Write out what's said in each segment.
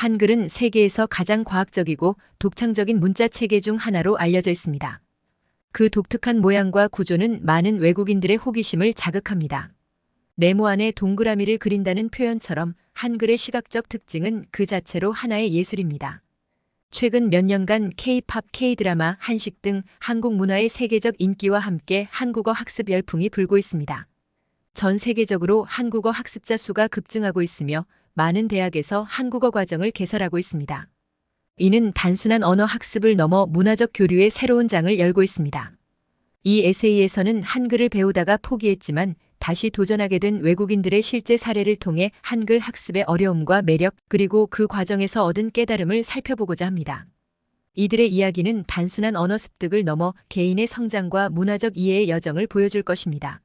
한글은 세계에서 가장 과학적이고 독창적인 문자 체계 중 하나로 알려져 있습니다. 그 독특한 모양과 구조는 많은 외국인들의 호기심을 자극합니다. 네모 안에 동그라미를 그린다는 표현처럼 한글의 시각적 특징은 그 자체로 하나의 예술입니다. 최근 몇 년간 K-팝, K-드라마, 한식 등 한국 문화의 세계적 인기와 함께 한국어 학습 열풍이 불고 있습니다. 전 세계적으로 한국어 학습자 수가 급증하고 있으며 많은 대학에서 한국어 과정을 개설하고 있습니다. 이는 단순한 언어 학습을 넘어 문화적 교류의 새로운 장을 열고 있습니다. 이 에세이에서는 한글을 배우다가 포기했지만 다시 도전하게 된 외국인들의 실제 사례를 통해 한글 학습의 어려움과 매력 그리고 그 과정에서 얻은 깨달음을 살펴보고자 합니다. 이들의 이야기는 단순한 언어 습득을 넘어 개인의 성장과 문화적 이해의 여정을 보여줄 것입니다.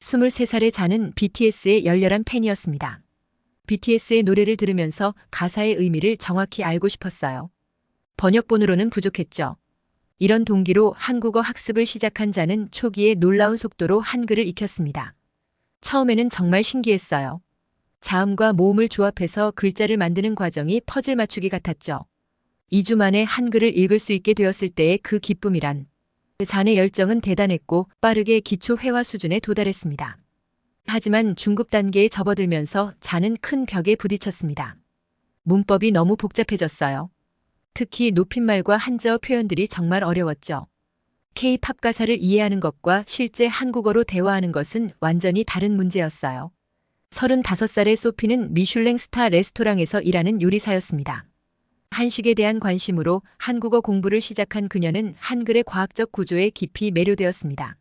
23살의 자는 BTS의 열렬한 팬이었습니다. BTS의 노래를 들으면서 가사의 의미를 정확히 알고 싶었어요. 번역본으로는 부족했죠. 이런 동기로 한국어 학습을 시작한 자는 초기에 놀라운 속도로 한글을 익혔습니다. 처음에는 정말 신기했어요. 자음과 모음을 조합해서 글자를 만드는 과정이 퍼즐 맞추기 같았죠. 2주 만에 한글을 읽을 수 있게 되었을 때의 그 기쁨이란 잔의 열정은 대단했고 빠르게 기초 회화 수준에 도달했습니다. 하지만 중급 단계에 접어들면서 잔은 큰 벽에 부딪혔습니다. 문법이 너무 복잡해졌어요. 특히 높임말과 한자어 표현들이 정말 어려웠죠. K-팝 가사를 이해하는 것과 실제 한국어로 대화하는 것은 완전히 다른 문제였어요. 35살의 소피는 미슐랭 스타 레스토랑에서 일하는 요리사였습니다. 한식에 대한 관심으로 한국어 공부를 시작한 그녀는 한글의 과학적 구조에 깊이 매료되었습니다.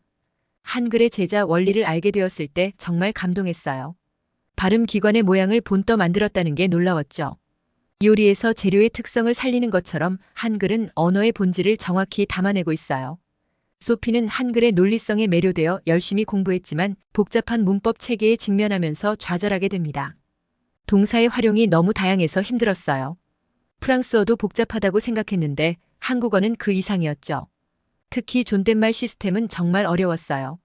한글의 제자 원리를 알게 되었을 때 정말 감동했어요. 발음 기관의 모양을 본떠 만들었다는 게 놀라웠죠. 요리에서 재료의 특성을 살리는 것처럼 한글은 언어의 본질을 정확히 담아내고 있어요. 소피는 한글의 논리성에 매료되어 열심히 공부했지만 복잡한 문법 체계에 직면하면서 좌절하게 됩니다. 동사의 활용이 너무 다양해서 힘들었어요. 프랑스어도 복잡하다고 생각했는데 한국어는 그 이상이었죠. 특히 존댓말 시스템은 정말 어려웠어요.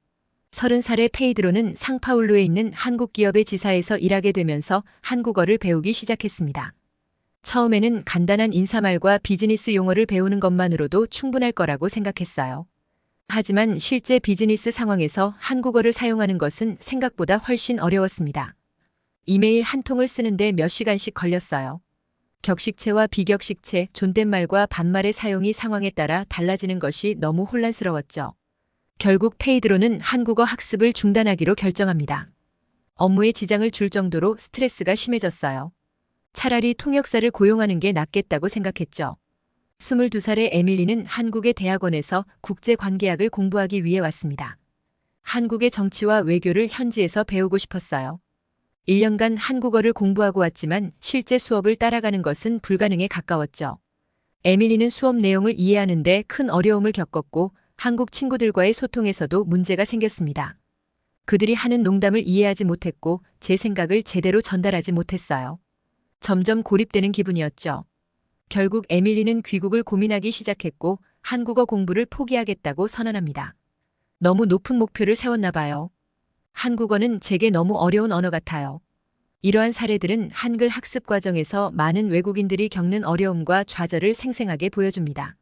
30살의 페이드로는 상파울루에 있는 한국 기업의 지사에서 일하게 되면서 한국어를 배우기 시작했습니다. 처음에는 간단한 인사말과 비즈니스 용어를 배우는 것만으로도 충분할 거라고 생각했어요. 하지만 실제 비즈니스 상황에서 한국어를 사용하는 것은 생각보다 훨씬 어려웠습니다. 이메일 한 통을 쓰는데 몇 시간씩 걸렸어요. 격식체와 비격식체, 존댓말과 반말의 사용이 상황에 따라 달라지는 것이 너무 혼란스러웠죠. 결국 페이드로는 한국어 학습을 중단하기로 결정합니다. 업무에 지장을 줄 정도로 스트레스가 심해졌어요. 차라리 통역사를 고용하는 게 낫겠다고 생각했죠. 22살의 에밀리는 한국의 대학원에서 국제관계학을 공부하기 위해 왔습니다. 한국의 정치와 외교를 현지에서 배우고 싶었어요. 1년간 한국어를 공부하고 왔지만 실제 수업을 따라가는 것은 불가능에 가까웠죠. 에밀리는 수업 내용을 이해하는데 큰 어려움을 겪었고 한국 친구들과의 소통에서도 문제가 생겼습니다. 그들이 하는 농담을 이해하지 못했고 제 생각을 제대로 전달하지 못했어요. 점점 고립되는 기분이었죠. 결국 에밀리는 귀국을 고민하기 시작했고 한국어 공부를 포기하겠다고 선언합니다. 너무 높은 목표를 세웠나 봐요. 한국어는 제게 너무 어려운 언어 같아요. 이러한 사례들은 한글 학습 과정에서 많은 외국인들이 겪는 어려움과 좌절을 생생하게 보여줍니다.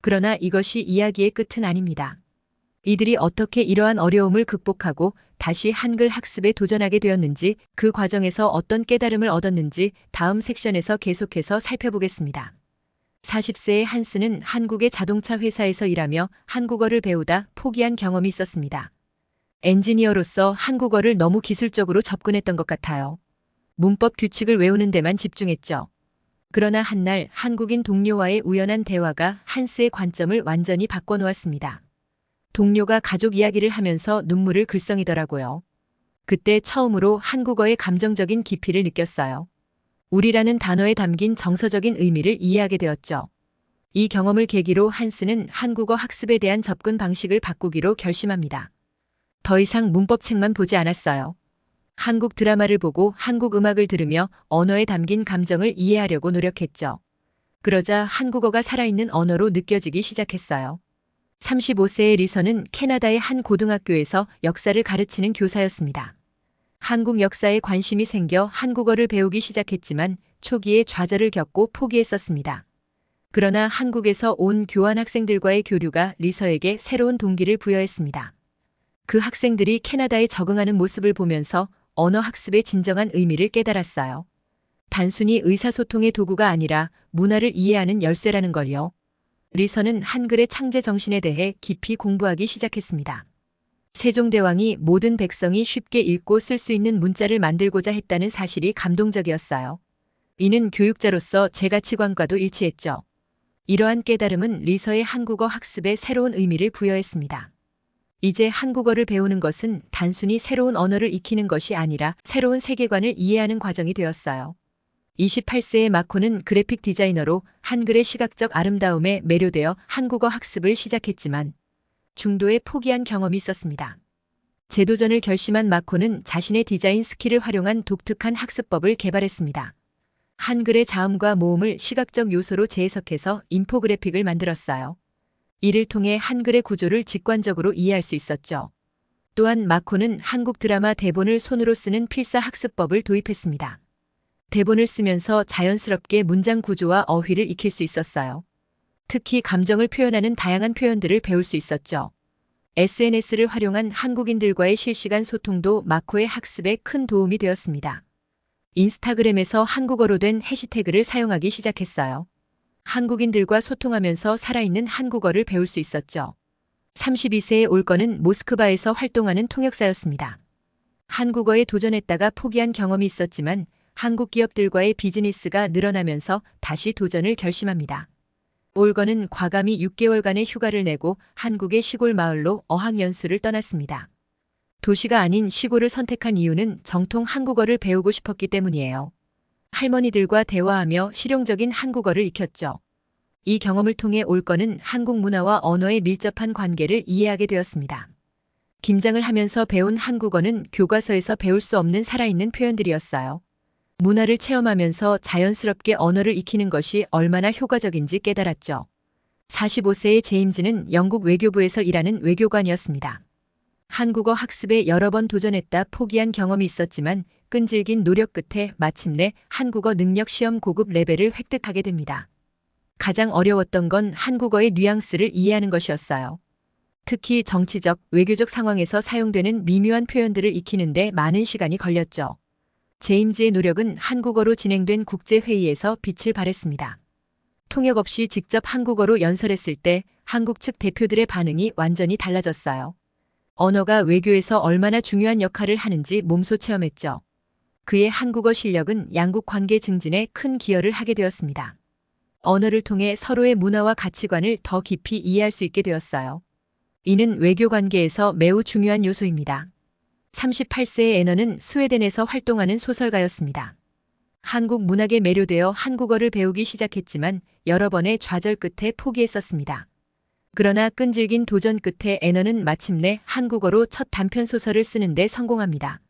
그러나 이것이 이야기의 끝은 아닙니다. 이들이 어떻게 이러한 어려움을 극복하고 다시 한글 학습에 도전하게 되었는지 그 과정에서 어떤 깨달음을 얻었는지 다음 섹션에서 계속해서 살펴보겠습니다. 40세의 한스는 한국의 자동차 회사에서 일하며 한국어를 배우다 포기한 경험이 있었습니다. 엔지니어로서 한국어를 너무 기술적으로 접근했던 것 같아요. 문법 규칙을 외우는 데만 집중했죠. 그러나 한날 한국인 동료와의 우연한 대화가 한스의 관점을 완전히 바꿔놓았습니다. 동료가 가족 이야기를 하면서 눈물을 글썽이더라고요. 그때 처음으로 한국어의 감정적인 깊이를 느꼈어요. 우리라는 단어에 담긴 정서적인 의미를 이해하게 되었죠. 이 경험을 계기로 한스는 한국어 학습에 대한 접근 방식을 바꾸기로 결심합니다. 더 이상 문법책만 보지 않았어요. 한국 드라마를 보고 한국 음악을 들으며 언어에 담긴 감정을 이해하려고 노력했죠. 그러자 한국어가 살아있는 언어로 느껴지기 시작했어요. 35세의 리선은 캐나다의 한 고등학교에서 역사를 가르치는 교사였습니다. 한국 역사에 관심이 생겨 한국어를 배우기 시작했지만 초기에 좌절을 겪고 포기했었습니다. 그러나 한국에서 온 교환 학생들과의 교류가 리서에게 새로운 동기를 부여했습니다. 그 학생들이 캐나다에 적응하는 모습을 보면서 언어 학습의 진정한 의미를 깨달았어요. 단순히 의사소통의 도구가 아니라 문화를 이해하는 열쇠라는 걸요. 리서는 한글의 창제 정신에 대해 깊이 공부하기 시작했습니다. 세종대왕이 모든 백성이 쉽게 읽고 쓸 수 있는 문자를 만들고자 했다는 사실이 감동적이었어요. 이는 교육자로서 제 가치관과도 일치했죠. 이러한 깨달음은 리서의 한국어 학습에 새로운 의미를 부여했습니다. 이제 한국어를 배우는 것은 단순히 새로운 언어를 익히는 것이 아니라 새로운 세계관을 이해하는 과정이 되었어요. 28세의 마코는 그래픽 디자이너로 한글의 시각적 아름다움에 매료되어 한국어 학습을 시작했지만 중도에 포기한 경험이 있었습니다. 재도전을 결심한 마코는 자신의 디자인 스킬을 활용한 독특한 학습법을 개발했습니다. 한글의 자음과 모음을 시각적 요소로 재해석해서 인포그래픽을 만들었어요. 이를 통해 한글의 구조를 직관적으로 이해할 수 있었죠. 또한 마코는 한국 드라마 대본을 손으로 쓰는 필사 학습법을 도입했습니다. 대본을 쓰면서 자연스럽게 문장 구조와 어휘를 익힐 수 있었어요. 특히 감정을 표현하는 다양한 표현들을 배울 수 있었죠. SNS를 활용한 한국인들과의 실시간 소통도 마코의 학습에 큰 도움이 되었습니다. 인스타그램에서 한국어로 된 해시태그를 사용하기 시작했어요. 한국인들과 소통하면서 살아있는 한국어를 배울 수 있었죠. 32세의 올거는 모스크바에서 활동하는 통역사였습니다. 한국어에 도전했다가 포기한 경험이 있었지만 한국 기업들과의 비즈니스가 늘어나면서 다시 도전을 결심합니다. 올거는 과감히 6개월간의 휴가를 내고 한국의 시골 마을로 어학연수를 떠났습니다. 도시가 아닌 시골을 선택한 이유는 정통 한국어를 배우고 싶었기 때문이에요. 할머니들과 대화하며 실용적인 한국어를 익혔죠. 이 경험을 통해 올거는 한국 문화와 언어의 밀접한 관계를 이해하게 되었습니다. 김장을 하면서 배운 한국어는 교과서에서 배울 수 없는 살아있는 표현들이었어요. 문화를 체험하면서 자연스럽게 언어를 익히는 것이 얼마나 효과적인지 깨달았죠. 45세의 제임즈는 영국 외교부에서 일하는 외교관이었습니다. 한국어 학습에 여러 번 도전했다 포기한 경험이 있었지만 끈질긴 노력 끝에 마침내 한국어 능력 시험 고급 레벨을 획득하게 됩니다. 가장 어려웠던 건 한국어의 뉘앙스를 이해하는 것이었어요. 특히 정치적, 외교적 상황에서 사용되는 미묘한 표현들을 익히는데 많은 시간이 걸렸죠. 제임즈의 노력은 한국어로 진행된 국제회의에서 빛을 발했습니다. 통역 없이 직접 한국어로 연설했을 때 한국 측 대표들의 반응이 완전히 달라졌어요. 언어가 외교에서 얼마나 중요한 역할을 하는지 몸소 체험했죠. 그의 한국어 실력은 양국 관계 증진에 큰 기여를 하게 되었습니다. 언어를 통해 서로의 문화와 가치관을 더 깊이 이해할 수 있게 되었어요. 이는 외교 관계에서 매우 중요한 요소입니다. 38세의 애너는 스웨덴에서 활동하는 소설가였습니다. 한국 문학에 매료되어 한국어를 배우기 시작했지만 여러 번의 좌절 끝에 포기했었습니다. 그러나 끈질긴 도전 끝에 애너는 마침내 한국어로 첫 단편 소설을 쓰는데 성공합니다.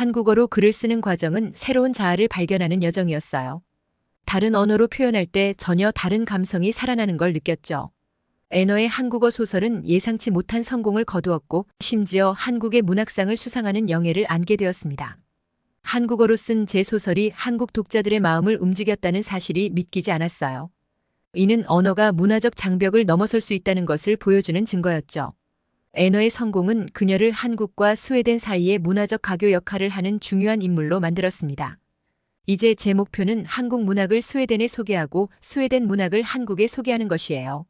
한국어로 글을 쓰는 과정은 새로운 자아를 발견하는 여정이었어요. 다른 언어로 표현할 때 전혀 다른 감성이 살아나는 걸 느꼈죠. 애너의 한국어 소설은 예상치 못한 성공을 거두었고 심지어 한국의 문학상을 수상하는 영예를 안게 되었습니다. 한국어로 쓴 제 소설이 한국 독자들의 마음을 움직였다는 사실이 믿기지 않았어요. 이는 언어가 문화적 장벽을 넘어설 수 있다는 것을 보여주는 증거였죠. 애너의 성공은 그녀를 한국과 스웨덴 사이의 문화적 가교 역할을 하는 중요한 인물로 만들었습니다. 이제 제 목표는 한국 문학을 스웨덴에 소개하고 스웨덴 문학을 한국에 소개하는 것이에요.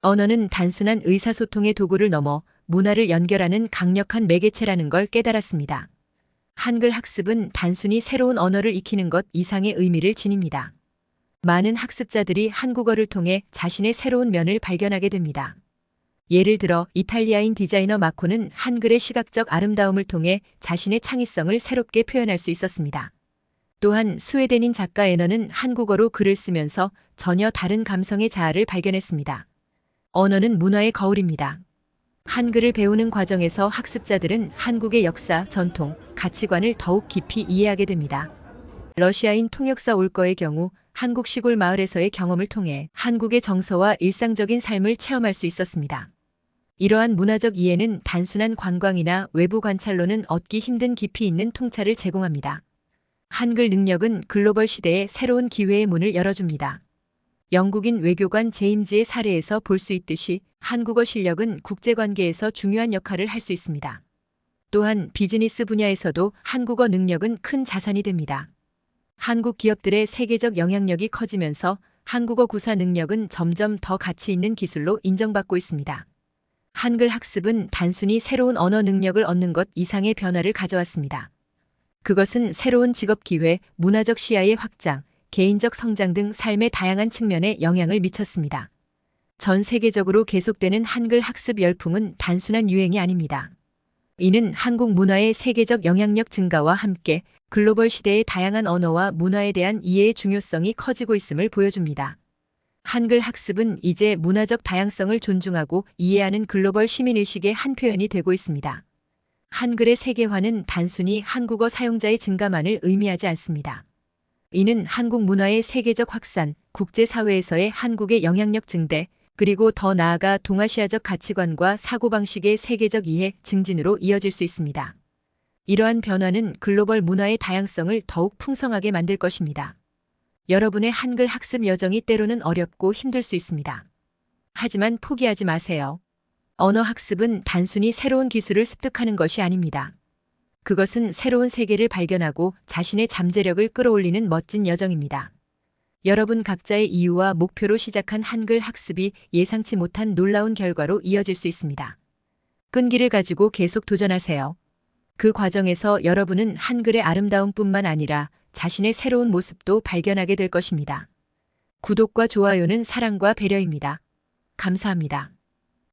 언어는 단순한 의사소통의 도구를 넘어 문화를 연결하는 강력한 매개체라는 걸 깨달았습니다. 한글 학습은 단순히 새로운 언어를 익히는 것 이상의 의미를 지닙니다. 많은 학습자들이 한국어를 통해 자신의 새로운 면을 발견하게 됩니다. 예를 들어 이탈리아인 디자이너 마코는 한글의 시각적 아름다움을 통해 자신의 창의성을 새롭게 표현할 수 있었습니다. 또한 스웨덴인 작가 에너는 한국어로 글을 쓰면서 전혀 다른 감성의 자아를 발견했습니다. 언어는 문화의 거울입니다. 한글을 배우는 과정에서 학습자들은 한국의 역사, 전통, 가치관을 더욱 깊이 이해하게 됩니다. 러시아인 통역사 올거의 경우 한국 시골 마을에서의 경험을 통해 한국의 정서와 일상적인 삶을 체험할 수 있었습니다. 이러한 문화적 이해는 단순한 관광이나 외부 관찰로는 얻기 힘든 깊이 있는 통찰을 제공합니다. 한글 능력은 글로벌 시대에 새로운 기회의 문을 열어줍니다. 영국인 외교관 제임즈의 사례에서 볼 수 있듯이 한국어 실력은 국제관계에서 중요한 역할을 할 수 있습니다. 또한 비즈니스 분야에서도 한국어 능력은 큰 자산이 됩니다. 한국 기업들의 세계적 영향력이 커지면서 한국어 구사 능력은 점점 더 가치 있는 기술로 인정받고 있습니다. 한글 학습은 단순히 새로운 언어 능력을 얻는 것 이상의 변화를 가져왔습니다. 그것은 새로운 직업 기회, 문화적 시야의 확장, 개인적 성장 등 삶의 다양한 측면에 영향을 미쳤습니다. 전 세계적으로 계속되는 한글 학습 열풍은 단순한 유행이 아닙니다. 이는 한국 문화의 세계적 영향력 증가와 함께 글로벌 시대의 다양한 언어와 문화에 대한 이해의 중요성이 커지고 있음을 보여줍니다. 한글 학습은 이제 문화적 다양성을 존중하고 이해하는 글로벌 시민의식의 한 표현이 되고 있습니다. 한글의 세계화는 단순히 한국어 사용자의 증가만을 의미하지 않습니다. 이는 한국 문화의 세계적 확산, 국제사회에서의 한국의 영향력 증대, 그리고 더 나아가 동아시아적 가치관과 사고방식의 세계적 이해 증진으로 이어질 수 있습니다. 이러한 변화는 글로벌 문화의 다양성을 더욱 풍성하게 만들 것입니다. 여러분의 한글 학습 여정이 때로는 어렵고 힘들 수 있습니다. 하지만 포기하지 마세요. 언어 학습은 단순히 새로운 기술을 습득하는 것이 아닙니다. 그것은 새로운 세계를 발견하고 자신의 잠재력을 끌어올리는 멋진 여정입니다. 여러분 각자의 이유와 목표로 시작한 한글 학습이 예상치 못한 놀라운 결과로 이어질 수 있습니다. 끈기를 가지고 계속 도전하세요. 그 과정에서 여러분은 한글의 아름다움뿐만 아니라 자신의 새로운 모습도 발견하게 될 것입니다. 구독과 좋아요는 사랑과 배려입니다. 감사합니다.